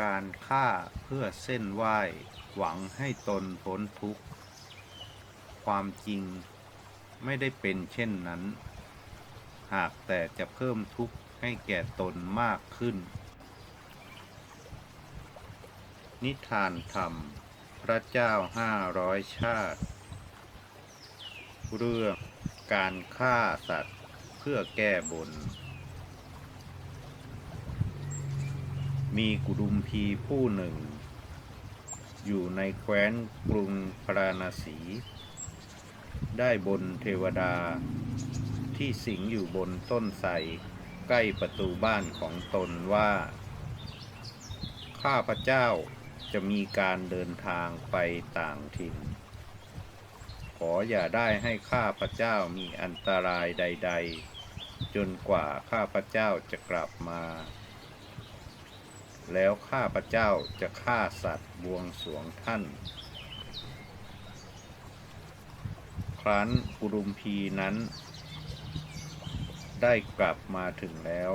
การฆ่าเพื่อเส้นไหว้ หวังให้ตนพ้นทุกข์ ความจริงไม่ได้เป็นเช่นนั้น หากแต่จะเพิ่มทุกข์ให้แก่ตนมากขึ้น นิทานธรรม พระเจ้าห้าร้อยชาติ เรื่องการฆ่าสัตว์เพื่อแก้บน มีกุดุมพีผู้หนึ่ง อยู่ในแคว้นกรุงพราณสี ได้บนเทวดา ที่สิงอยู่บนต้นไทรใกล้ประตูบ้านของตนว่า ข้าพระเจ้าจะมีการเดินทางไปต่างถิ่น ขออย่าได้ให้ข้าพระเจ้ามีอันตรายใด ๆ จนกว่าข้าพระเจ้าจะกลับมา แล้วข้าพระเจ้าจะฆ่าสัตว์บวงสรวงท่าน ครั้นกุรุมพีนั้น ได้กลับมาถึงแล้ว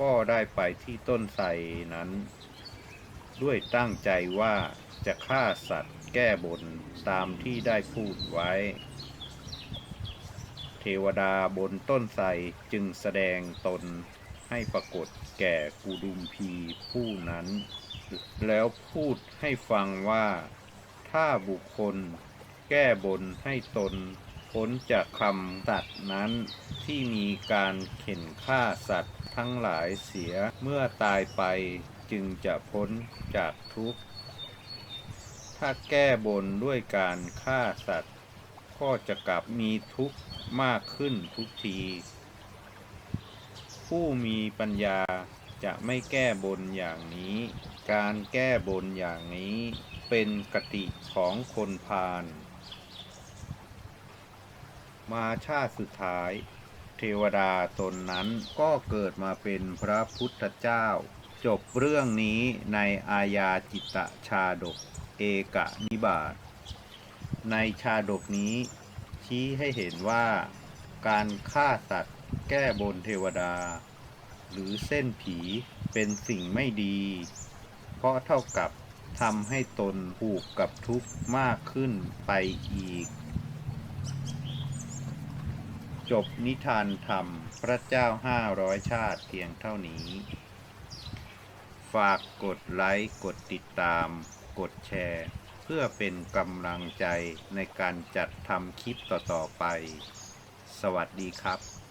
ก็ได้ไปที่ต้นไทรนั้น ด้วยตั้งใจว่าจะฆ่าสัตว์แก้บนตามที่ได้พูดไว้ เทวดาบนต้นไทรจึงแสดงตน ให้ปรากฏแก่กุดุมพีผู้นั้น แล้วพูดให้ฟังว่า ถ้าบุคคลแก้บนให้ตนพ้นจากคำตัดนั้นที่มีการเข็นฆ่าสัตว์ทั้งหลายเสียเมื่อตายไปจึงจะพ้นจากทุกข์ ถ้าแก้บนด้วยการฆ่าสัตว์ ก็จะกลับมีทุกข์มากขึ้นทุกที ผู้มีปัญญาจะไม่แก้บนอย่างนี้ การแก้บนอย่างนี้เป็นกติของคนพาล มาชาติสุดท้าย เทวดาตนนั้นก็เกิดมาเป็นพระพุทธเจ้า จบเรื่องนี้ในอาญาจิตตชาดก เอกนิบาตในชาดกนี้ ชี้ให้เห็นว่าการฆ่าสัตว์ แก้บนเทวดา หรือเส้นผีเป็นสิ่งไม่ดี เพราะเท่ากับทำให้ตนผูกกับทุกข์มากขึ้นไปอีก จบนิทานธรรมพระเจ้าห้าร้อยชาติเพียงเท่านี้ ฝากกดไลค์ กดติดตาม กดแชร์ เพื่อเป็นกำลังใจในการจัดทำคลิปต่อ ๆ ไป สวัสดีครับ